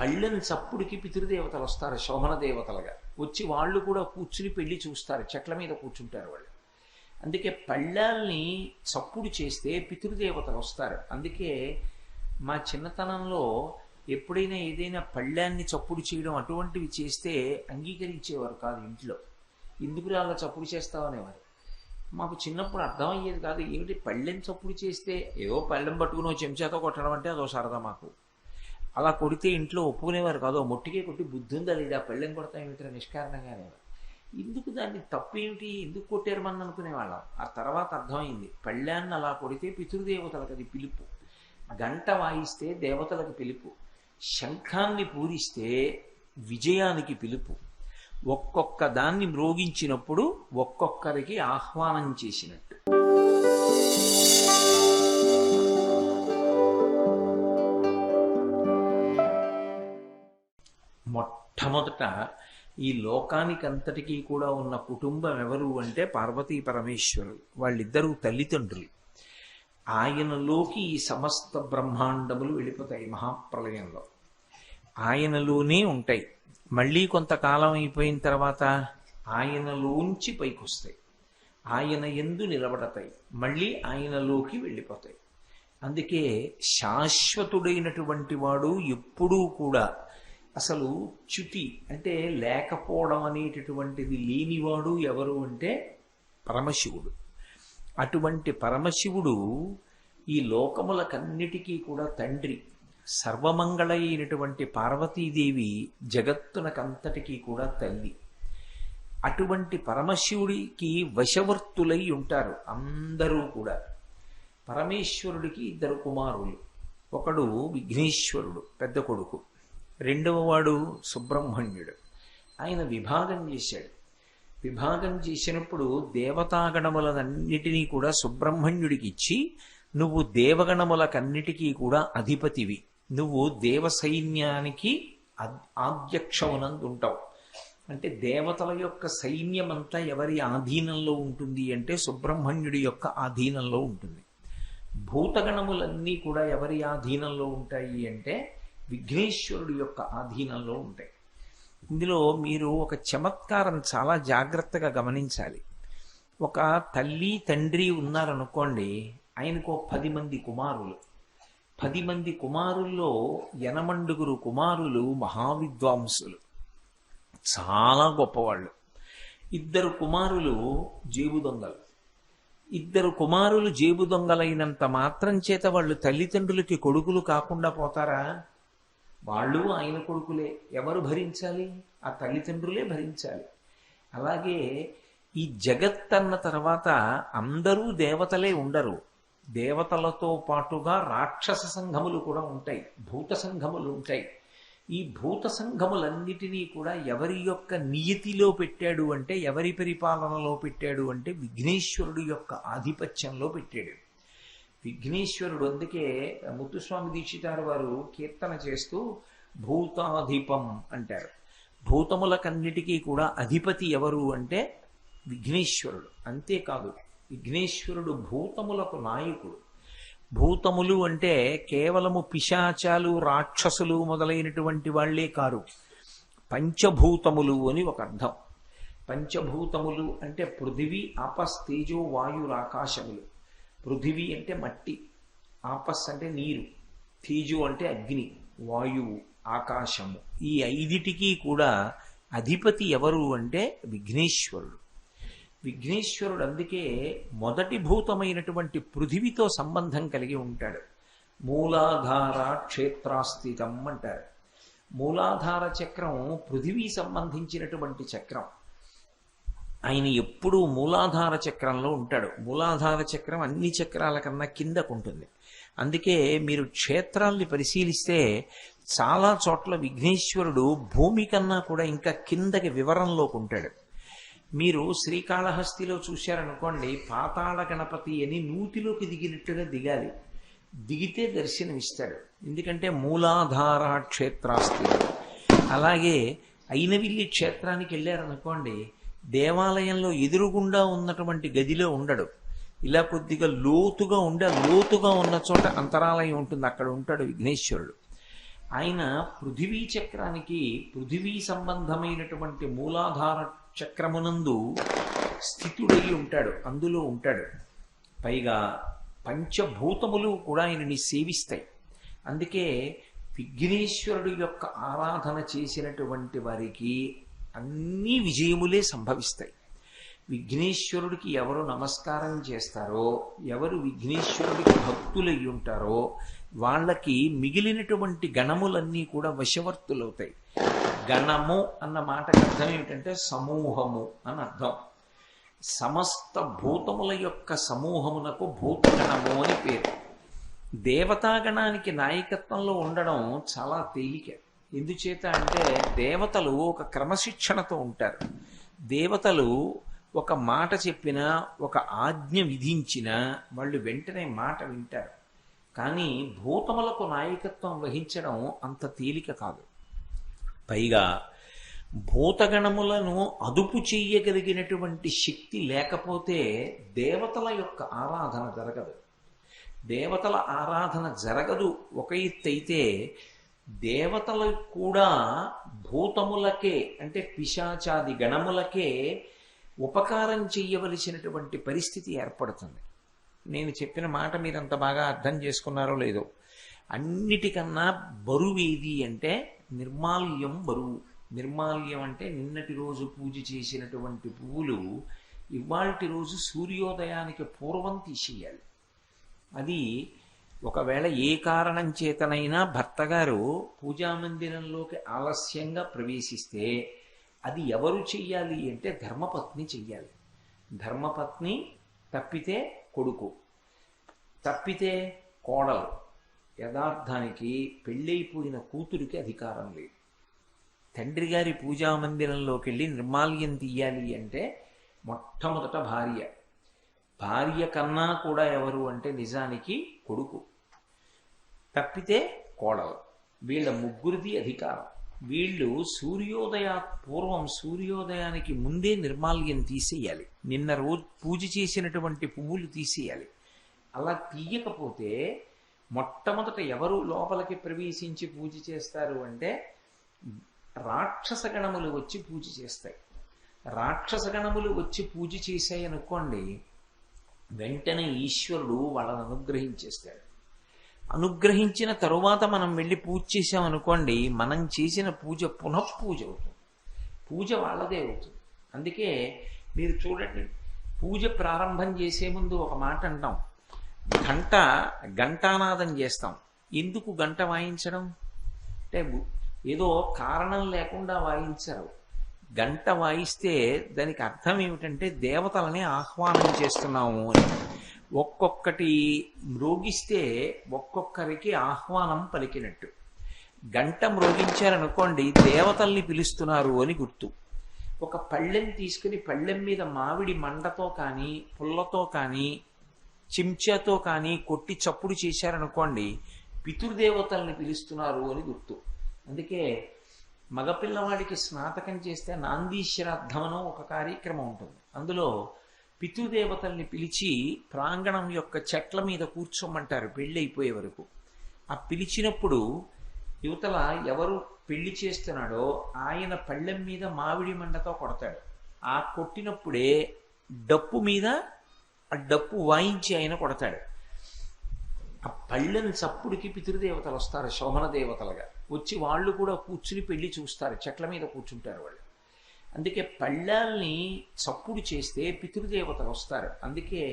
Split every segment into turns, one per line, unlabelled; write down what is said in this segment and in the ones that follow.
పళ్ళని చప్పుడికి పితృదేవతలు వస్తారు శోభన దేవతలుగా. వచ్చి వాళ్ళు కూడా కూర్చుని పెళ్ళి చూస్తారు చెట్ల మీద కూర్చుంటారు వాళ్ళు. అందుకే పళ్ళాల్ని చప్పుడు చేస్తే పితృదేవతలు వస్తారు. అందుకే మా చిన్నతనంలో ఎప్పుడైనా ఏదైనా పళ్ళాన్ని చప్పుడు చేయడం అటువంటివి చేస్తే అంగీకరించేవారు కాదు ఇంట్లో. ఎందుకు అలా చప్పుడు చేస్తావు అనేవారు. మాకు చిన్నప్పుడు అర్థమయ్యేది కాదు ఏమిటి పళ్ళెం చప్పుడు చేస్తే ఏదో పళ్ళెం పట్టుకుని చెంచాతో కొట్టడం అంటే అదో సరదా మాకు. అలా కొడితే ఇంట్లో ఒప్పుకునేవారు కాదు. మొట్టికే కొట్టి బుద్ధి ఉందా లేదా పెళ్ళెం కొడతా ఏమిటో నిష్కారణంగా ఎందుకు దాన్ని తప్పేమిటి ఎందుకు కొట్టారు మనం అనుకునేవాళ్ళం ఆ తర్వాత అర్థమైంది. పళ్ళాన్ని అలా కొడితే పితృదేవతలకు అది పిలుపు. గంట వాయిస్తే దేవతలకు పిలుపు. శంఖాన్ని పూరిస్తే విజయానికి పిలుపు. ఒక్కొక్క దాన్ని మ్రోగించినప్పుడు ఒక్కొక్కరికి ఆహ్వానం చేసినట్టు. మొట్టమొదట ఈ లోకానికంతటికీ కూడా ఉన్న కుటుంబం ఎవరు అంటే పార్వతీ పరమేశ్వరులు వాళ్ళిద్దరూ తల్లిదండ్రులు. ఆయనలోకి ఈ సమస్త బ్రహ్మాండములు వెళ్ళిపోతాయి మహాప్రలయంలో. ఆయనలోనే ఉంటాయి. మళ్ళీ కొంతకాలం అయిపోయిన తర్వాత ఆయనలోంచి పైకొస్తాయి. ఆయన ఎందు నిలబడతాయి. మళ్ళీ ఆయనలోకి వెళ్ళిపోతాయి. అందుకే శాశ్వతుడైనటువంటి వాడు ఎప్పుడూ కూడా అసలు చ్యుతి అంటే లేకపోవడం అనేటటువంటిది లేనివాడు ఎవరు అంటే పరమశివుడు. అటువంటి పరమశివుడు ఈ లోకములకన్నిటికీ కూడా తండ్రి. సర్వమంగళ అయినటువంటి పార్వతీదేవి జగత్తునకంతటికీ కూడా తల్లి. అటువంటి పరమశివుడికి వశవర్తులై ఉంటారు అందరూ కూడా. పరమేశ్వరుడికి ఇద్దరు కుమారులు. ఒకడు విఘ్నేశ్వరుడు పెద్ద కొడుకు. రెండవ వాడు సుబ్రహ్మణ్యుడు. ఆయన విభాగం చేశాడు. విభాగం చేసినప్పుడు దేవతాగణములన్నిటినీ కూడా సుబ్రహ్మణ్యుడికి ఇచ్చి నువ్వు దేవగణములకన్నిటికీ కూడా అధిపతివి. నువ్వు దేవ సైన్యానికి ఆధ్యక్షమునందు ఉంటావు అంటే దేవతల యొక్క సైన్యమంతా ఎవరి ఆధీనంలో ఉంటుంది అంటే సుబ్రహ్మణ్యుడి యొక్క ఆధీనంలో ఉంటుంది. భూతగణములన్నీ కూడా ఎవరి ఆధీనంలో ఉంటాయి అంటే విఘ్నేశ్వరుడి యొక్క ఆధీనంలో ఉంటాయి. ఇందులో మీరు ఒక చమత్కారం చాలా జాగ్రత్తగా గమనించాలి. ఒక తల్లి తండ్రి ఉన్నారనుకోండి ఆయనకు పది మంది కుమారులు. పది మంది కుమారుల్లో ఎనమండుగురు కుమారులు మహావిద్వాంసులు. చాలా గొప్పవాళ్ళు. ఇద్దరు కుమారులు జేబు దొంగలు. ఇద్దరు కుమారులు జేబు దొంగలైనంత మాత్రం చేత వాళ్ళు తల్లిదండ్రులకి కొడుకులు కాకుండా పోతారా? వాళ్ళు ఆయన కొడుకులే. ఎవరు భరించాలి? ఆ తల్లిదండ్రులే భరించాలి. అలాగే ఈ జగత్ అన్న తర్వాత అందరూ దేవతలే ఉండరు. దేవతలతో పాటుగా రాక్షస సంఘములు కూడా ఉంటాయి. భూత సంఘములు ఉంటాయి. ఈ భూత సంఘములన్నిటినీ కూడా ఎవరి యొక్క నియతిలో పెట్టాడు అంటే ఎవరి పరిపాలనలో పెట్టాడు అంటే విఘ్నేశ్వరుడు యొక్క ఆధిపత్యంలో పెట్టాడు. విఘ్నేశ్వరుడు అందుకే ముత్తుస్వామి దీక్షితారు వారు కీర్తన చేస్తూ భూతాధిపం అంటారు. భూతములకన్నిటికీ కూడా అధిపతి ఎవరు అంటే విఘ్నేశ్వరుడు. అంతేకాదు విఘ్నేశ్వరుడు భూతములకు నాయకుడు. భూతములు అంటే కేవలము పిశాచాలు రాక్షసులు మొదలైనటువంటి వాళ్ళే కారు. పంచభూతములు అని ఒక అర్థం. పంచభూతములు అంటే పృథివీ ఆపస్ తేజో వాయురు ఆకాశములు. పృథివీ అంటే మట్టి ఆపస్ అంటే నీరు తేజు అంటే అగ్ని వాయువు ఆకాశము. ఈ ఐదిటికి కూడా అధిపతి ఎవరు అంటే విఘ్నేశ్వరుడు. విఘ్నేశ్వరుడు అందుకే మొదటి భూతమైనటువంటి పృథివితో సంబంధం కలిగి ఉంటాడు. మూలాధార క్షేత్రాస్థితం అంటారు. మూలాధార చక్రం పృథివీ సంబంధించినటువంటి చక్రం. ఆయన ఎప్పుడూ మూలాధార చక్రంలో ఉంటాడు. మూలాధార చక్రం అన్ని చక్రాల కన్నా కిందకు ఉంటుంది అందుకే మీరు క్షేత్రాల్ని పరిశీలిస్తే చాలా చోట్ల విఘ్నేశ్వరుడు భూమి కన్నా కూడా ఇంకా కిందకి వివరంలోకి ఉంటాడు. మీరు శ్రీకాళహస్తిలో చూశారనుకోండి పాతాళ గణపతి అని నూతిలోకి దిగినట్టుగా దిగాలి. దిగితే దర్శనమిస్తాడు. ఎందుకంటే మూలాధార క్షేత్రాస్తి అలాగే అయినవిల్లి క్షేత్రానికి వెళ్ళారనుకోండి దేవాలయంలో ఎదురుగుండా ఉన్నటువంటి గదిలో ఉండడు. ఇలా కొద్దిగా లోతుగా ఉండే లోతుగా ఉన్న చోట అంతరాలయం ఉంటుంది. అక్కడ ఉంటాడు విఘ్నేశ్వరుడు. ఆయన పృథివీ చక్రానికి పృథివీ సంబంధమైనటువంటి మూలాధార చక్రమునందు స్థితుడై ఉంటాడు. అందులో ఉంటాడు. పైగా పంచభూతములు కూడా ఆయనని సేవిస్తాయి. అందుకే విఘ్నేశ్వరుడు యొక్క ఆరాధన చేసినటువంటి వారికి అన్ని విజయములే సంభవిస్తాయి. విఘ్నేశ్వరుడికి ఎవరు నమస్కారం చేస్తారో ఎవరు విఘ్నేశ్వరుడికి భక్తులయ్యి ఉంటారో వాళ్ళకి మిగిలినటువంటి గణములన్నీ కూడా వశవర్తులవుతాయి. గణము అన్న మాటకు అర్థం ఏమిటంటే సమూహము అని అర్థం. సమస్త భూతముల యొక్క సమూహమునకు భూతగణము అని పేరు. దేవతాగణానికి నాయకత్వంలో ఉండడం చాలా తేలిక. ఎందుచేత అంటే దేవతలు ఒక క్రమశిక్షణతో ఉంటారు. దేవతలు ఒక మాట చెప్పినా ఒక ఆజ్ఞ విధించినా వాళ్ళు వెంటనే మాట వింటారు. కానీ భూతములకు నాయకత్వం వహించడం అంత తేలిక కాదు. పైగా భూతగణములను అదుపు చెయ్యగలిగినటువంటి శక్తి లేకపోతే దేవతల యొక్క ఆరాధన జరగదు. దేవతల ఆరాధన జరగదు ఒక ఎత్తైతే దేవతలు కూడా భూతములకే అంటే పిశాచాది గణములకే ఉపకారం చేయవలసినటువంటి పరిస్థితి ఏర్పడుతుంది. నేను చెప్పిన మాట మీరు అంత బాగా అర్థం చేసుకున్నారో లేదో. అన్నిటికన్నా బరువు ఏది అంటే నిర్మాల్యం బరువు. నిర్మాల్యం అంటే నిన్నటి రోజు పూజ చేసినటువంటి పువ్వులు ఇవాల్టి రోజు సూర్యోదయానికి పూర్వం తీసేయాలి. అది ఒకవేళ ఏ కారణం చేతనైనా భర్తగారు పూజామందిరంలోకి పూజా మందిరంలోకి ఆలస్యంగా ప్రవేశిస్తే అది ఎవరు చెయ్యాలి అంటే ధర్మపత్ని చెయ్యాలి. ధర్మపత్ని తప్పితే కొడుకు తప్పితే కోడలు. యథార్థానికి పెళ్ళైపోయిన కూతురికి అధికారం లేదు. తండ్రి గారి పూజా మందిరంలోకి వెళ్ళి నిర్మాల్యం తీయాలి అంటే మొట్టమొదట భార్య. భార్య కన్నా కూడా ఎవరు అంటే నిజానికి కొడుకు. తప్పితే కోడలు. వీళ్ళ ముగ్గురిది అధికారం. వీళ్ళు సూర్యోదయ పూర్వం సూర్యోదయానికి ముందే నిర్మాల్యం తీసేయాలి. నిన్న రోజు పూజ చేసినటువంటి పువ్వులు తీసేయాలి. అలా తీయకపోతే మొట్టమొదట ఎవరు లోపలికి ప్రవేశించి పూజ చేస్తారు అంటే రాక్షస గణములు వచ్చి పూజ చేస్తాయి. రాక్షస గణములు వచ్చి పూజ చేశాయి అనుకోండి వెంటనే ఈశ్వరుడు వాళ్ళని అనుగ్రహించేస్తాడు. అనుగ్రహించిన తరువాత మనం వెళ్ళి పూజ చేసామనుకోండి మనం చేసిన పూజ పునఃపూజ అవుతుంది. పూజ వాళ్ళదే అవుతుంది. అందుకే మీరు చూడండి పూజ ప్రారంభం చేసే ముందు ఒక మాట అంటాం. గంట గంటానాదం చేస్తాం. ఎందుకు గంట వాయించడం? అంటే ఏదో కారణం లేకుండా వాయించరు. గంట వాయిస్తే దానికి అర్థం ఏమిటంటే దేవతలని ఆహ్వానం చేస్తున్నాము అని. ఒక్కొక్కటి మ్రోగిస్తే ఒక్కొక్కరికి ఆహ్వానం పలికినట్టు. గంట మ్రోగించారనుకోండి దేవతల్ని పిలుస్తున్నారు అని గుర్తు. ఒక పళ్ళెం తీసుకుని పళ్ళెం మీద మామిడి మండతో కానీ పుల్లతో కానీ చెంచాతో కానీ కొట్టి చప్పుడు చేశారనుకోండి పితృదేవతల్ని పిలుస్తున్నారు అని గుర్తు. అందుకే మగపిల్లవాడికి స్నాతకం చేస్తే నాందీశ్వరార్థమనం ఒక కార్యక్రమం ఉంటుంది. అందులో పితృదేవతల్ని పిలిచి ప్రాంగణం యొక్క చెట్ల మీద కూర్చోమంటారు పెళ్ళి అయిపోయే వరకు. ఆ పిలిచినప్పుడు యువతల ఎవరు పెళ్ళి చేస్తున్నాడో ఆయన పళ్ళెం మీద మామిడి మండతో కొడతాడు. ఆ కొట్టినప్పుడే డప్పు మీద ఆ డప్పు వాయించి ఆయన కొడతాడు. ఆ పళ్ళెని చప్పుడికి పితృదేవతలు వస్తారు శోభన దేవతలుగా. వచ్చి వాళ్ళు కూడా కూర్చుని పెళ్ళి చూస్తారు చెట్ల మీద కూర్చుంటారు వాళ్ళు. అందుకే పళ్ళాల్ని చప్పుడు చేస్తే పితృదేవతలు వస్తారు. అందుకే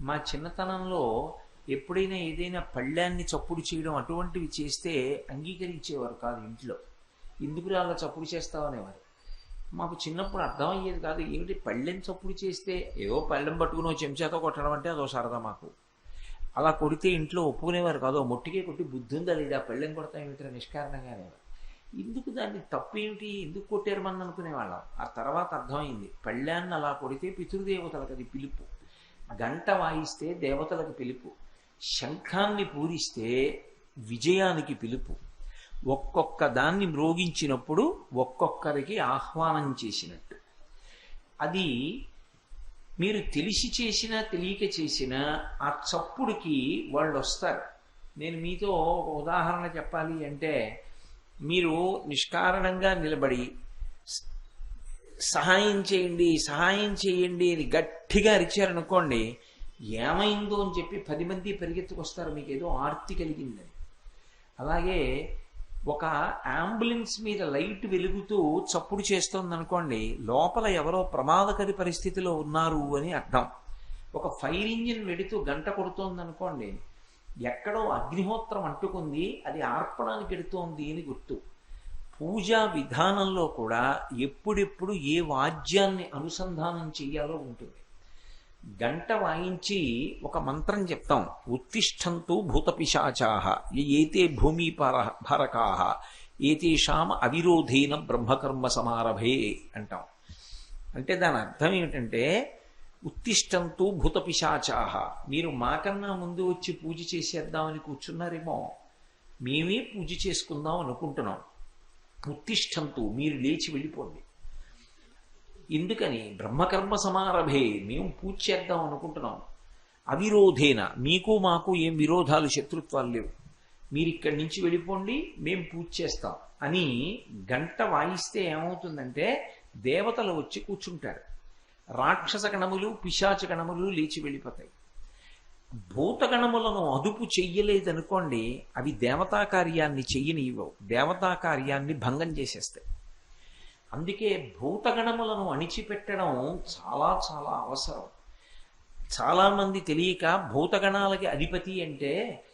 మా చిన్నతనంలో ఎప్పుడైనా ఏదైనా పళ్ళాన్ని చప్పుడు చేయడం అటువంటివి చేస్తే అంగీకరించేవారు కాదు ఇంట్లో. ఎందుకు అలా చప్పుడు చేస్తామనేవారు మాకు చిన్నప్పుడు అర్థమయ్యేది కాదు ఏమిటి పళ్ళెం చప్పుడు చేస్తే ఏదో పళ్ళెం పట్టుకుని చెంచాతో కొట్టడం అంటే అదో సరదా మాకు. అలా కొడితే ఇంట్లో ఒప్పుకునేవారు కాదు మొట్టికే కొట్టి బుద్ధి ఉందా లేదా పళ్ళెం కొడతాం ఏమిటో నిష్కారణంగా అనేవారు. ఎందుకు దాన్ని తప్పేమిటి? ఎందుకు కొట్టారు మనం అనుకునేవాళ్ళం. ఆ తర్వాత అర్థమైంది. పళ్ళాన్ని అలా కొడితే పితృదేవతలకు అది పిలుపు. గంట వాయిస్తే దేవతలకు పిలుపు. శంఖాన్ని పూరిస్తే విజయానికి పిలుపు. ఒక్కొక్క దాన్ని మ్రోగించినప్పుడు ఒక్కొక్కరికి ఆహ్వానం చేసినట్టు. అది మీరు తెలిసి చేసినా తెలియక చేసినా ఆ చప్పుడుకి వాళ్ళు వస్తారు నేను మీతో ఒక ఉదాహరణ చెప్పాలి అంటే మీరు నిష్కారణంగా నిలబడి సహాయం చేయండి సహాయం చేయండి అని గట్టిగా అరిచారనుకోండి ఏమైందో అని చెప్పి పది మంది పరిగెత్తుకొస్తారు మీకు ఏదో ఆర్తి కలిగిందని. అలాగే ఒక అంబులెన్స్ మీద లైట్ వెలుగుతూ చప్పుడు చేస్తోందనుకోండి లోపల ఎవరో ప్రమాదకరి పరిస్థితిలో ఉన్నారు అని అర్థం. ఒక ఫైర్ ఇంజిన్ వెడుతూ గంట కొడుతోంది అనుకోండి ఎక్కడో అగ్నిహోత్రం అంటుకుంది అది ఆర్పణానికి ఎడుతోంది అని గుర్తు. పూజా విధానంలో కూడా ఎప్పుడెప్పుడు ఏ వాద్యాన్ని అనుసంధానం చేయాలో ఉంటుంది. గంట వాయించి ఒక మంత్రం చెప్తాం. ఉత్తిష్టంతు భూతపిశాచాహ ఏతే భూమి భారకాహ ఏతేషాం అవిరోధేన బ్రహ్మకర్మ సమారభే అంటాం. అంటే దాని అర్థం ఏమిటంటే ఉత్తిష్టంతో భూతపిశాచాహ. మీరు మాకన్నా ముందు వచ్చి పూజ చేసేద్దామని కూర్చున్నారేమో. మేమే పూజ చేసుకుందాం అనుకుంటున్నాం. ఉత్తిష్టంతో మీరు లేచి వెళ్ళిపోండి. ఎందుకని? బ్రహ్మకర్మ సమారభే. మేము పూజ చేద్దాం అనుకుంటున్నాం. అవిరోధేన. మీకు మాకు ఏం విరోధాలు శత్రుత్వాలు లేవు. మీరు ఇక్కడి నుంచి వెళ్ళిపోండి మేము పూజ చేస్తాం. అని గంట వాయిస్తే ఏమవుతుందంటే దేవతలు వచ్చి కూర్చుంటారు. రాక్షస గణములు పిశాచ గణములు లేచి వెళ్ళిపోతాయి. భూతగణములను అదుపు చెయ్యలేదనుకోండి అవి దేవతా కార్యాన్ని చెయ్యనివ్వవు దేవతా కార్యాన్ని భంగం చేసేస్తాయి. అందుకే భూతగణములను అణిచిపెట్టడం చాలా చాలా అవసరం. చాలామంది తెలియక భూతగణాలకి అధిపతి అంటే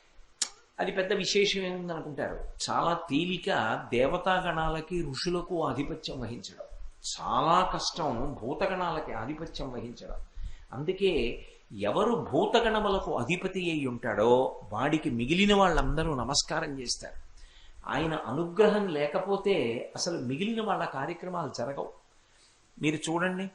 అది పెద్ద విశేషం ఏముందనుకుంటారు? చాలా తేలిక దేవతాగణాలకి ఋషులకు ఆధిపత్యం వహించడం. చాలా కష్టం భూతగణాలకి ఆధిపత్యం వహించడం. అందుకే ఎవరు భూతగణములకు అధిపతి అయి ఉంటాడో వాడికి మిగిలిన వాళ్ళందరూ నమస్కారం చేస్తారు. ఆయన అనుగ్రహం లేకపోతే అసలు మిగిలిన వాళ్ళ కార్యక్రమాలు జరగవు. మీరు చూడండి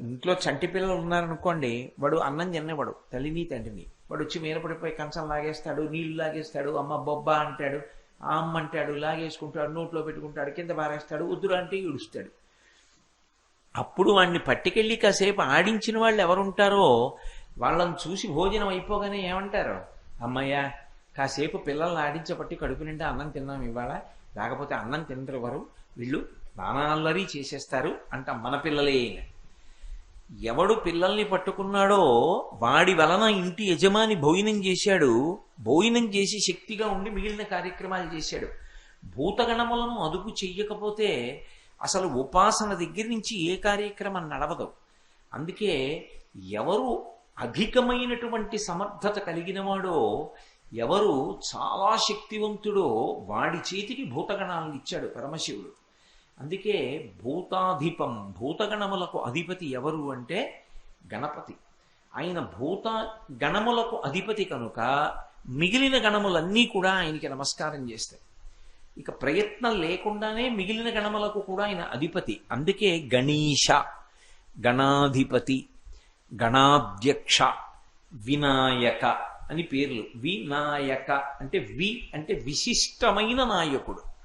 ఇంట్లో చంటి పిల్లలు ఉన్నారనుకోండి వాడు అన్నం తినేవాడు తల్లిని తండ్రిని. వాడు వచ్చి మీద పడిపోయి కంచం లాగేస్తాడు నీళ్ళు లాగేస్తాడు అమ్మ బొబ్బ అంటాడు ఆ అమ్మ అంటాడు లాగేసుకుంటాడు నోట్లో పెట్టుకుంటాడు కింద బారేస్తాడు ఉద్దురు అంటే ఇడుస్తాడు అప్పుడు వాడిని పట్టుకెళ్ళి కాసేపు ఆడించిన వాళ్ళు ఎవరుంటారో వాళ్ళని చూసి భోజనం అయిపోగానే ఏమంటారు? అమ్మయ్యా కాసేపు పిల్లల్ని ఆడించబట్టి కడుపు నిండా అన్నం తిన్నాం ఇవాళ. లేకపోతే అన్నం తినరు ఎవరు వీళ్ళు నానాల్లరి చేసేస్తారు అంట మన పిల్లలే ఎవడు పిల్లల్ని పట్టుకున్నాడో వాడి వలన ఇంటి యజమాని భోజనం చేశాడు. భోజనం చేసి శక్తిగా ఉండి మిగిలిన కార్యక్రమాలు చేశాడు. భూతగణములను అదుపు చెయ్యకపోతే అసలు ఉపాసన దగ్గర నుంచి ఏ కార్యక్రమం నడవదు. అందుకే ఎవరు అధికమైనటువంటి సమర్థత కలిగినవాడో ఎవరు చాలా శక్తివంతుడో వాడి చేతికి భూతగణాలను ఇచ్చాడు పరమశివుడు. అందుకే భూతాధిపం భూతగణములకు అధిపతి ఎవరు అంటే గణపతి. ఆయన భూత గణములకు అధిపతి కనుక మిగిలిన గణములన్నీ కూడా ఆయనకి నమస్కారం చేస్తాయి ఇక ప్రయత్నం లేకుండానే మిగిలిన గణములకు కూడా ఆయన అధిపతి. అందుకే గణీష గణాధిపతి గణాధ్యక్ష వినాయక అని పేర్లు. వినాయక అంటే వి అంటే విశిష్టమైన నాయకుడు.